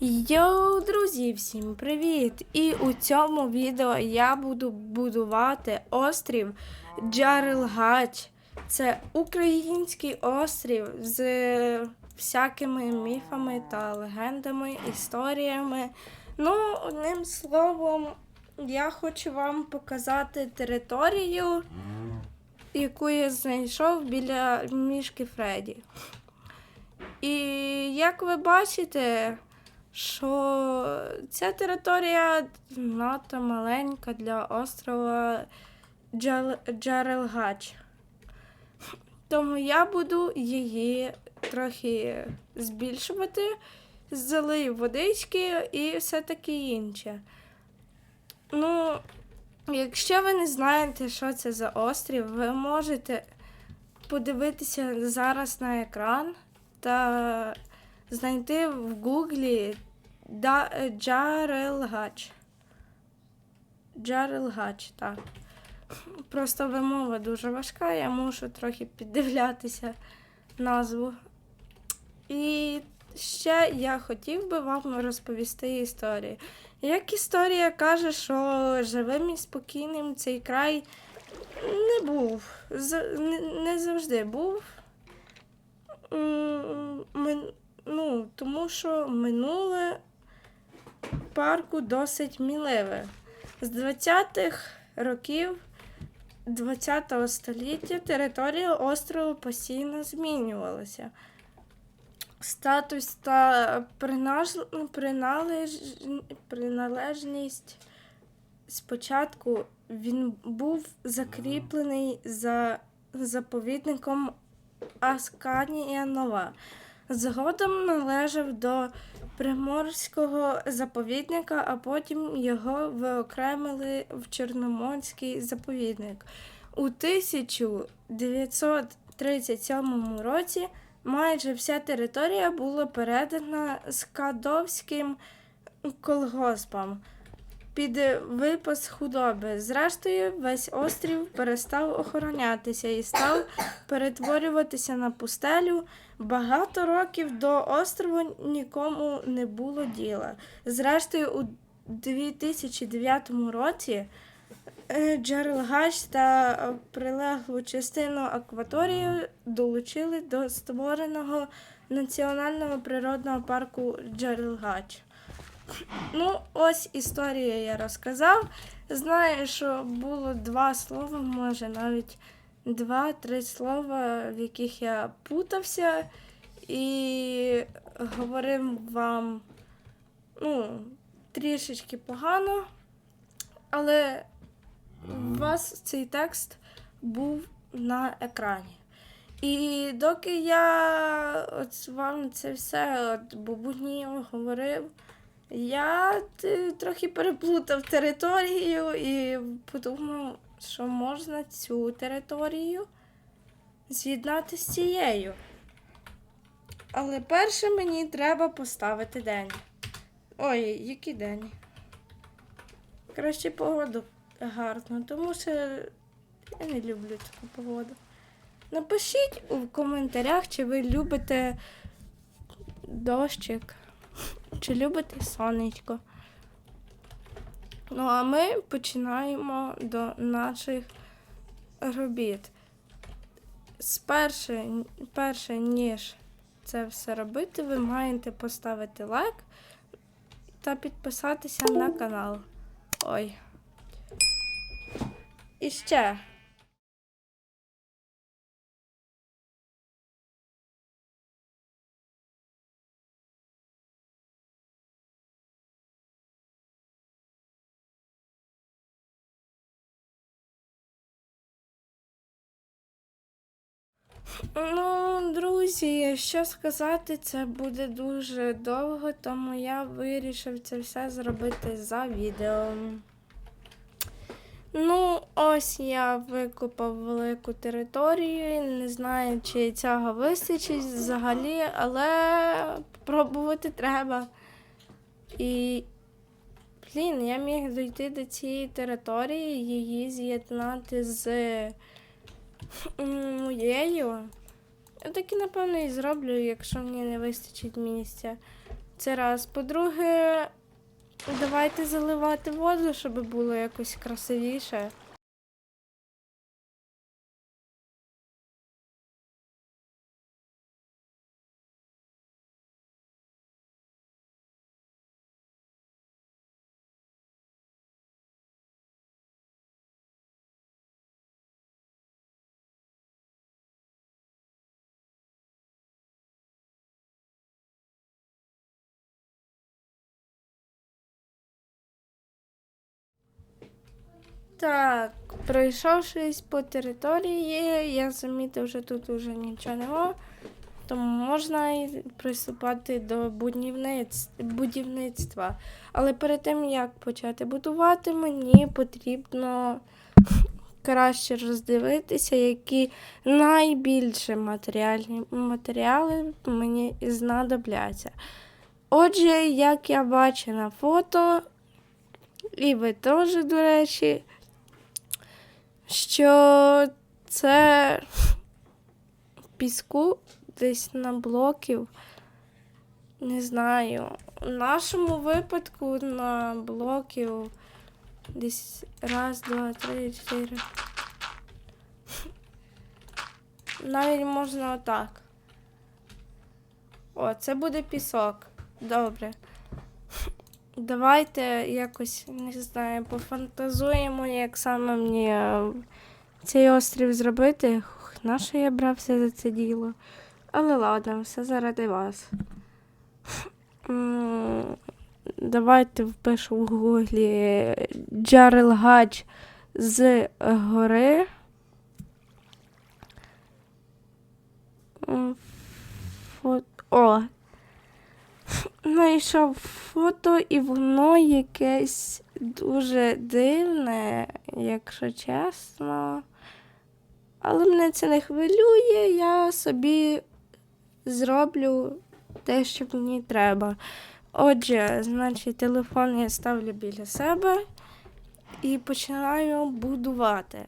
Йоу, друзі, всім привіт! І у цьому відео я буду будувати острів Джарелгач. Це український острів з всякими міфами та легендами, історіями. Ну, одним словом, я хочу вам показати територію, яку я знайшов біля мішки Фредді. І як ви бачите, що ця територія надто маленька для острова Джарелгач. Тому я буду її трохи збільшувати, залию водички і все таке інше. Ну, якщо ви не знаєте, що це за острів, ви можете подивитися зараз на екран та знайти в гуглі да, Джарелгач. Джарелгач, так. Просто вимова дуже важка, я мушу трохи піддивлятися назву. І ще я хотів би вам розповісти історію. Як історія каже, що живим і спокійним цей край не був. Не, завжди був. Ну, тому що минуле парку досить міливе. З 20-х років 20-го століття територія острову постійно змінювалася. Статус та приналеж- приналежність спочатку він був закріплений за заповідником Асканія Нова. Згодом належав до Приморського заповідника, а потім його виокремили в Чорноморський заповідник. У 1937 році майже вся територія була передана Скадовським колгоспам під випас худоби. Зрештою, весь острів перестав охоронятися і став перетворюватися на пустелю. Багато років до острову нікому не було діла. Зрештою, у 2009 році е, Джерелгач та прилеглу частину акваторії долучили до створеного національного природного парку Джерелгач. Ну, ось історію я розказав. Знаю, що було два слова, може навіть два-три слова, в яких я путався, і говорив вам ну, трішечки погано, але у вас цей текст був на екрані. І доки я от вам це все от бубунів говорив, я трохи переплутав територію і подумав, що можна цю територію з'єднати з цією. Але перше мені треба поставити день. Ой, який день? Краще погоду гарно, тому що я не люблю таку погоду. Напишіть у коментарях, чи ви любите дощик, чи любите сонечко. Ну, а ми починаємо до наших робіт. Сперше, перше, ніж це все робити, ви маєте поставити лайк та підписатися на канал. Ой. І ще. Ну, друзі, що сказати, це буде дуже довго, тому я вирішив це все зробити за відео. Ну, ось я викопав велику територію. Не знаю, чи цього вистачить взагалі, але пробувати треба. І, блін, я міг дойти до цієї території, її з'єднати з м, Я Так і напевно і зроблю, якщо мені не вистачить місця. Це раз. По-друге, давайте заливати воду, щоб було якось красивіше. Так, пройшовшись по території, я замітив, що тут уже нічого нема, тому можна і приступати до будівництва. Але перед тим, як почати будувати, мені потрібно краще роздивитися, які найбільше матеріальні матеріали мені знадобляться. Отже, як я бачу на фото, і ви теж, до речі, що це піску десь на блоків. Не знаю. У нашому випадку на блоків десь раз, два, три, чотири. Навіть можна отак. О, це буде пісок. Добре. Давайте якось, не знаю, пофантазуємо, як саме мені е, цей острів зробити. Хух, На що я брався за це діло? Але ладно, все заради вас. Давайте впишу в гуглі Джарелгач з гори. О, знайшов фото, і воно якесь дуже дивне, якщо чесно. Але мене це не хвилює, я собі зроблю те, що мені треба. Отже, значить, телефон я ставлю біля себе і починаю будувати.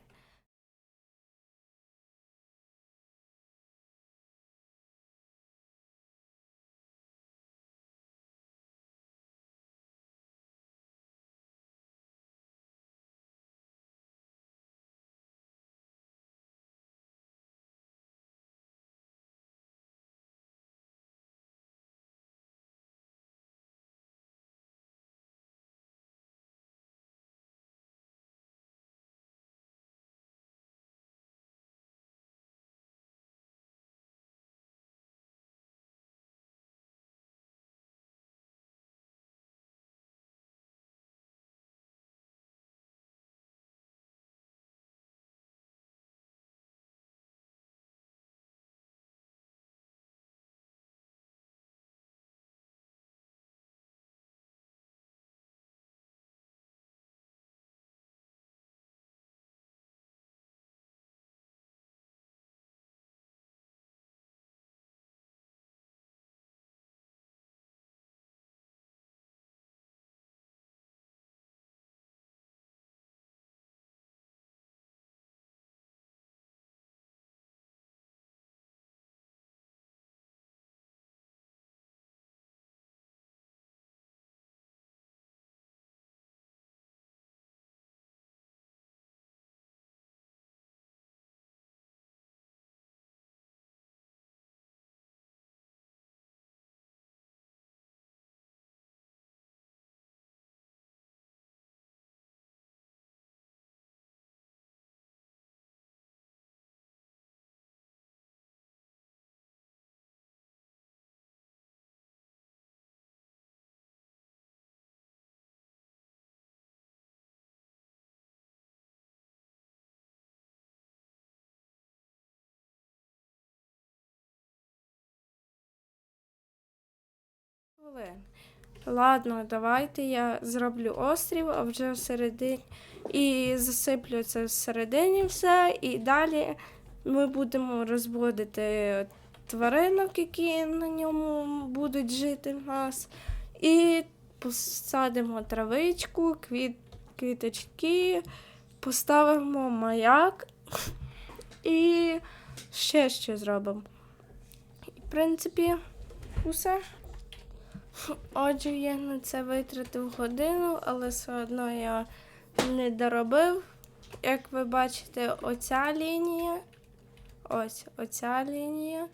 Ладно, давайте я зроблю острів, а вже всередині і засиплю це всередині все. І далі ми будемо розводити тваринок, які на ньому будуть жити в нас. І посадимо травичку, квіт, квіточки, поставимо маяк і ще що зробимо. В принципі, усе. Отже, я на це витратив годину, але все одно я не доробив. Як ви бачите, оця лінія, ось оця лінія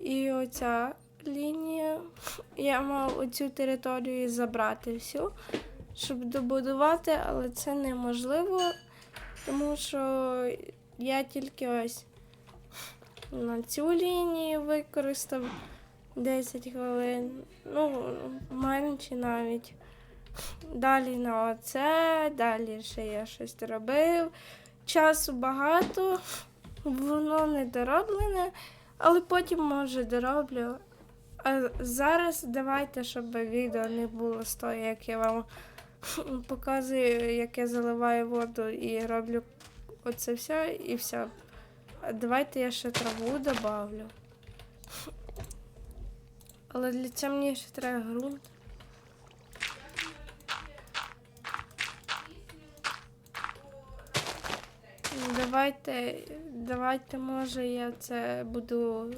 і оця лінія. Я мав оцю територію забрати всю, щоб добудувати, але це неможливо, тому що я тільки ось на цю лінію використав 10 хвилин, ну, менше навіть. Далі на оце, далі ще я щось робив. Часу багато, воно не дороблене, але потім може дороблю. А зараз давайте, щоб відео не було з того, як я вам показую, як я заливаю воду і роблю оце все і все. Давайте я ще траву добавлю. Але для цього мені ще треба ґрунт. Давайте, давайте, може, я це буду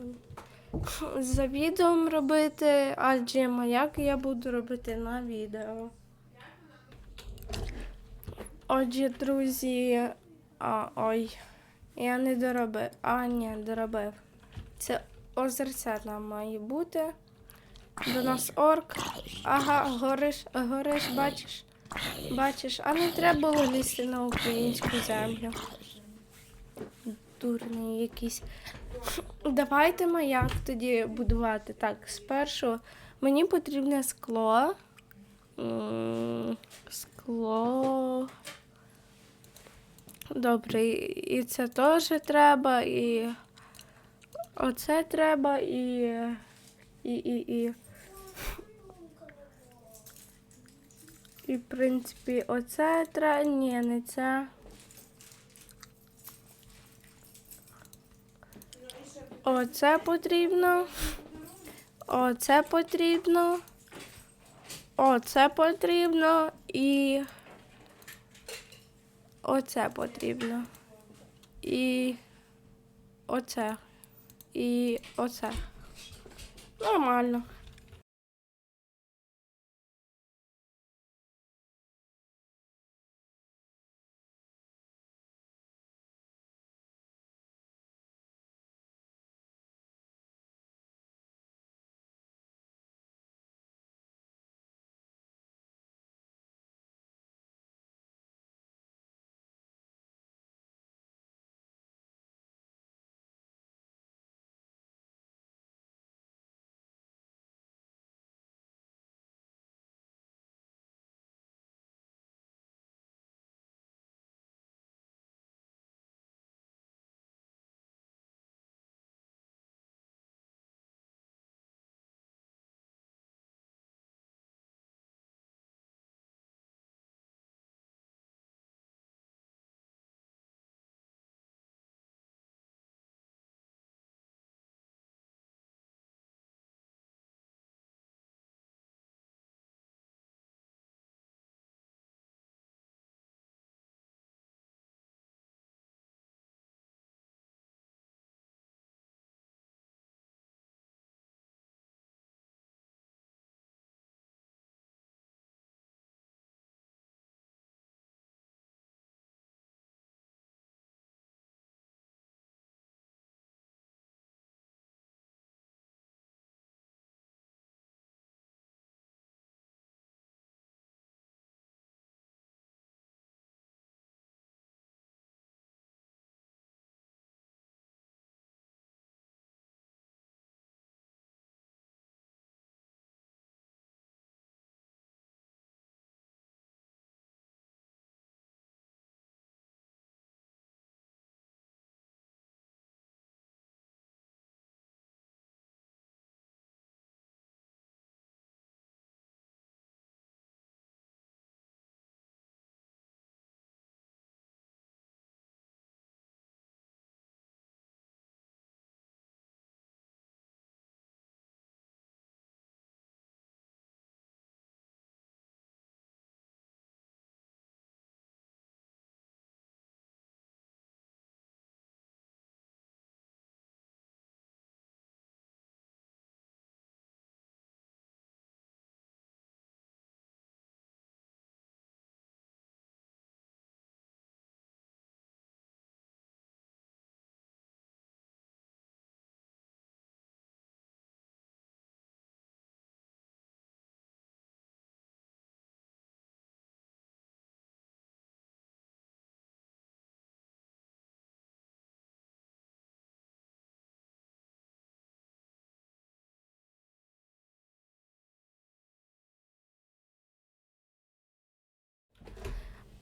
за відео робити, адже маяк я буду робити на відео. Отже, друзі, а, ой, я не доробив. А, ні, доробив. Це озерце нам має бути. До нас орк. Ага, гориш, гориш, бачиш? Бачиш, а не треба було лізти на українську землю. Дурний якийсь. Давайте маяк тоді будувати. Так, спершу мені потрібне скло. Скло. Добре, і це теж треба, і оце треба, і. І, і, і. І, в принципі, оце треба. Ні, не це. Оце потрібно. Оце потрібно. Оце потрібно і. Оце потрібно. І оце. І оце. Нормально.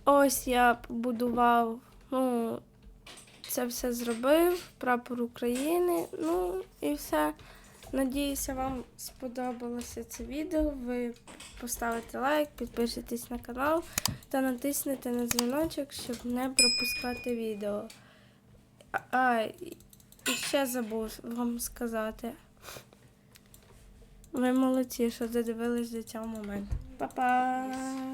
Ось я побудував, ну, це все зробив, прапор України, ну і все. Надіюся, вам сподобалося це відео. Ви поставите лайк, підпишитесь на канал та натиснете на дзвіночок, щоб не пропускати відео. А, і ще забув вам сказати. Ви молодці, що додивились до цього моменту. Па-па!